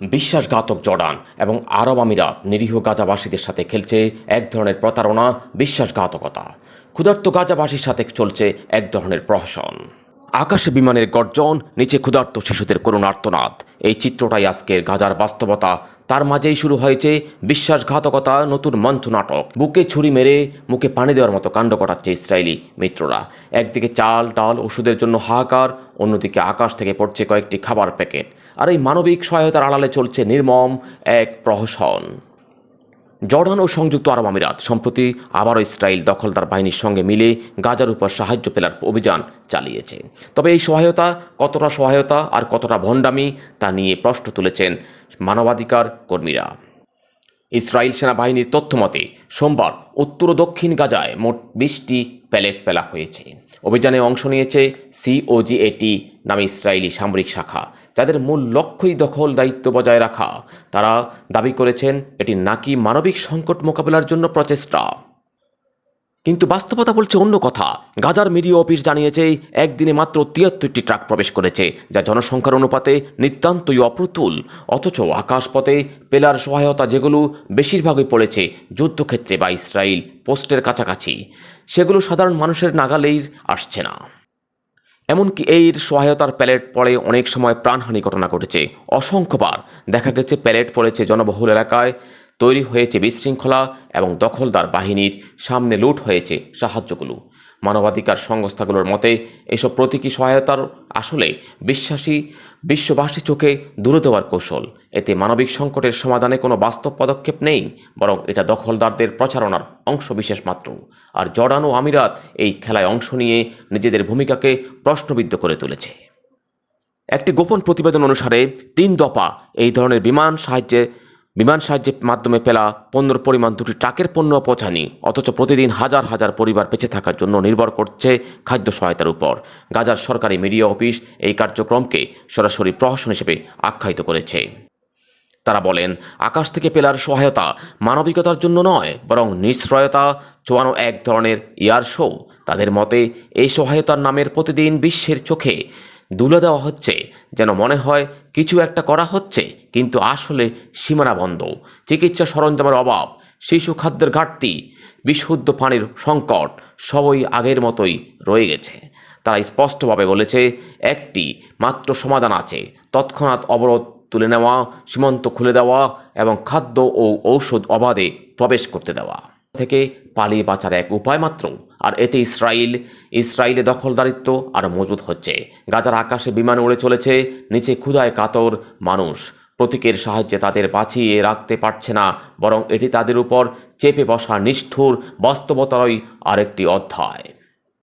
বিশ্বাসঘাতক জর্ডান এবং আরব আমিরাত নিরীহ গাজাবাসীদের সাথে খেলছে এক ধরনের প্রতারণা, বিশ্বাসঘাতকতা। ক্ষুধার্ত গাজাবাসীর সাথে চলছে এক ধরনের প্রহসন। আকাশে বিমানের গর্জন, নিচে ক্ষুধার্ত শিশুদের করুণ আর্তনাদ এই চিত্রটাই আজকের গাজার বাস্তবতা। তার মাঝেই শুরু হয়েছে বিশ্বাসঘাতকতা নতুন মঞ্চ নাটক। বুকে ছুরি মেরে মুখে পানি দেওয়ার মতো কাণ্ড করাচ্ছে ইসরায়েলি মিত্ররা। একদিকে চাল, ডাল, ওষুধের জন্য হাহাকার, অন্যদিকে আকাশ থেকে পড়ছে কয়েকটি খাবার প্যাকেট। আর এই মানবিক সহায়তার আড়ালে চলছে নির্মম এক প্রহসন। জর্ডান ও সংযুক্ত আরব আমিরাত সম্প্রতি আবারও ইসরায়েল দখলদার বাহিনীর সঙ্গে মিলে গাজার উপর সাহায্য পেলার অভিযান চালিয়েছে। তবে এই সহায়তা কতটা সহায়তা আর কতটা ভণ্ডামি তা নিয়ে প্রশ্ন তুলেছেন মানবাধিকার কর্মীরা। ইসরায়েল সেনাবাহিনীর তথ্য মতে, সোমবার উত্তর দক্ষিণ গাজায় মোট বিশটি প্যালেট ফেলা হয়েছে। অভিযানে অংশ নিয়েছে সিওজিএটি নামে ইসরায়েলি সামরিক শাখা। যাদের মূল লক্ষ্যই দখল, দায়িত্ব বজায় রাখা। তারা দাবি করেছেন, এটি নাকি মানবিক সংকট মোকাবেলার জন্য প্রচেষ্টা। কিন্তু বাস্তবতা বলছে অন্য কথা। গাজার মিডিয়া অফিস জানিয়েছে, একদিনে মাত্র তিয়াত্তরটি ট্রাক প্রবেশ করেছে, যা জনসংখ্যার অনুপাতে নিতান্তই অপ্রতুল। অথচ আকাশপথে পেলার সহায়তা যেগুলো বেশিরভাগই পড়েছে যুদ্ধক্ষেত্রে বা ইসরায়েল পোস্টের কাছাকাছি, সেগুলো সাধারণ মানুষের নাগালেই আসছে না। এমনকি এর সহায়তার প্যালেট পড়ে অনেক সময় প্রাণহানি ঘটনা ঘটেছে। অসংখ্যবার দেখা গেছে প্যালেট পড়েছে জনবহুল এলাকায় তৈরি হয়েছে বিশৃঙ্খলা এবং দখলদার বাহিনীর সামনে লুট হয়েছে সাহায্যগুলো। মানবাধিকার সংস্থাগুলোর মতে, এসব প্রতীকী সহায়তার আসলে বিশ্বাসী, বিশ্ববাসী চোখে দূরে দেওয়ার কৌশল। এতে মানবিক সংকটের সমাধানে কোনো বাস্তব পদক্ষেপ নেই, বরং এটা দখলদারদের প্রচারণার অংশ বিশেষ মাত্র। আর জর্ডান ও আমিরাত এই খেলায় অংশ নিয়ে নিজেদের ভূমিকাকে প্রশ্নবিদ্ধ করে তুলেছে। একটি গোপন প্রতিবেদন অনুসারে, তিন দফা এই ধরনের বিমান সাহায্যে বিমান সাহায্যের মাধ্যমে পেলা পণ্যর পরিমাণ দুটি ট্রাকের পণ্য পৌঁছানি অথচ প্রতিদিন হাজার হাজার পরিবার বেঁচে থাকার জন্য নির্ভর করছে খাদ্য সহায়তার উপর। গাজার সরকারি মিডিয়া অফিস এই কার্যক্রমকে সরাসরি প্রহসন হিসেবে আখ্যায়িত করেছে। তারা বলেন, আকাশ থেকে পেলার সহায়তা মানবিকতার জন্য নয়, বরং নিশ্চয়তা চোয়ানো এক ধরনের ইয়ার শো। তাদের মতে, এই সহায়তার নামের প্রতিদিন বিশ্বের চোখে দুলে দেওয়া হচ্ছে, যেন মনে হয় কিছু একটা করা হচ্ছে, কিন্তু আসলে সীমানা বন্ধ। চিকিৎসা সরঞ্জামের অভাব, শিশু খাদ্যের ঘাটতি, বিশুদ্ধ পানির সংকট সবই আগের মতোই রয়ে গেছে। তারা স্পষ্টভাবে বলেছে, একটি মাত্র সমাধান আছে, তৎক্ষণাৎ অবরোধ তুলে নেওয়া, সীমান্ত খুলে দেওয়া এবং খাদ্য ও ঔষধ অবাধে প্রবেশ করতে দেওয়া। থেকে পালিয়ে বাঁচার এক উপায় মাত্র। আর এতে ইসরায়েল ইসরায়েলে দখলদারিত্ব আরও মজবুত হচ্ছে। গাজার আকাশে বিমান উড়ে চলেছে, নিচে ক্ষুধায় কাতর মানুষ। প্রতীকের সাহায্যে তাদের বাঁচিয়ে রাখতে পারছে না, বরং এটি তাদের উপর চেপে বসা নিষ্ঠুর বাস্তবতারই আরেকটি অধ্যায়।